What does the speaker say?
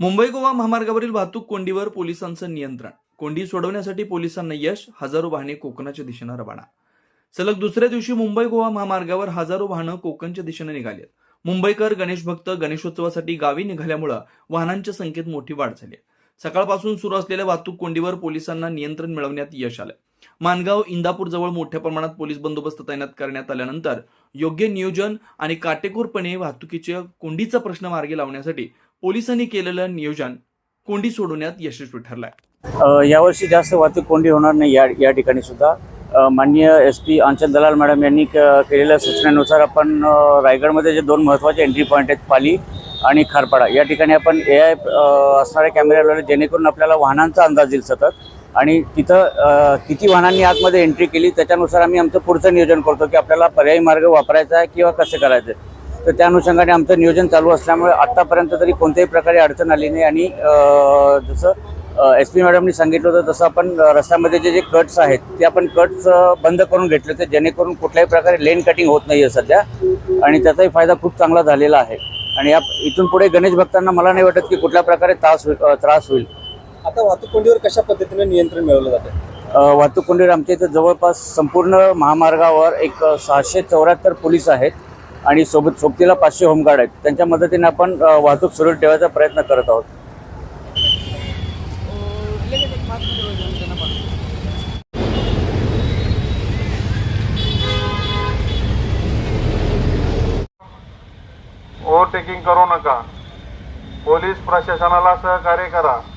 मुंबई गोवा महामार्गावरील वाहतूक कोंडीवर पोलिसांचं नियंत्रण. कोंडी सोडवण्यासाठी पोलिसांना यश हजारो वाहने कोकणाच्या दिशेनं रवाना. सलग दुसऱ्या दिवशी मुंबई गोवा महामार्गावर हजारो वाहनं कोकणच्या दिशेने निघाली मुंबईकर गणेश भक्त गणेशोत्सवासाठी गावी निघाल्यामुळं वाहनांच्या संख्येत मोठी वाढ झाली आहे. सकाळपासून सुरू असलेल्या वाहतूक कोंडीवर पोलिसांना नियंत्रण मिळवण्यात यश आलं मानगाव इंदापूर जवळ मोठ्या प्रमाणात पोलीस बंदोबस्त तैनात करण्यात आल्यानंतर योग्य नियोजन आणि काटेकोरपणे वाहतुकीच्या कोंडीचा प्रश्न मार्गी लावण्यासाठी पोलिसांनी केलेलं नियोजन कोंडी सोडवण्यात यशस्वी ठरलाय. यावर्षी जास्त वाहतूक कोंडी होणार नाही या या ठिकाणी सुद्धा. माननीय एस पी आंचल दलाल मॅडम यांनी केलेल्या सूचनेनुसार आपण रायगडमध्ये जे दोन महत्त्वाचे एंट्री पॉईंट आहेत पाली आणि खारपाडा. या ठिकाणी आपण ए आय असणारे कॅमेरे लावले जेणेकरून आपल्याला वाहनांचा अंदाज येईल सतत. आणि तिथं किती वाहनांनी आतमध्ये एंट्री केली त्याच्यानुसार आम्ही आमचं पुढचं नियोजन करतो की आपल्याला पर्यायी मार्ग वापरायचा आहे किंवा कसं करायचं आहे. तर त्या अनुषंगाने आमचं नियोजन चालू असल्यामुळे आत्तापर्यंत तरी कोणत्याही प्रकारे अडचण आली नाही. आणि जसं एस पी मॅडमनी सांगितलं होतं तसं आपण रस्त्यामध्ये जे जे कट्स आहेत ते आपण कट्स बंद करून घेतले होते जेणेकरून कुठल्याही प्रकारे लेन कटिंग होत नाही आहे सध्या. आणि त्याचाही फायदा खूप चांगला झालेला आहे. आणि या इथून पुढे गणेश भक्तांना मला नाही वाटत की कुठल्या प्रकारे त्रास होईल त्रास होईल. आता वाहतूक कोंडीवर कशा पद्धतीने नियंत्रण मिळवलं जातं? वाहतूक कोंडीवर आमच्या इथं जवळपास संपूर्ण महामार्गावर एक सहाशे चौऱ्याहत्तर पोलीस आहेत आणि सोबत सोबतीला पाचशे होमगार्ड आहेत. त्यांच्या मदतीने आपण वाहतूक सुरळीत ठेवायचा प्रयत्न करत आहोत. ओव्हरटेकिंग करू नका. पोलीस प्रशासनाला सहकार्य करा.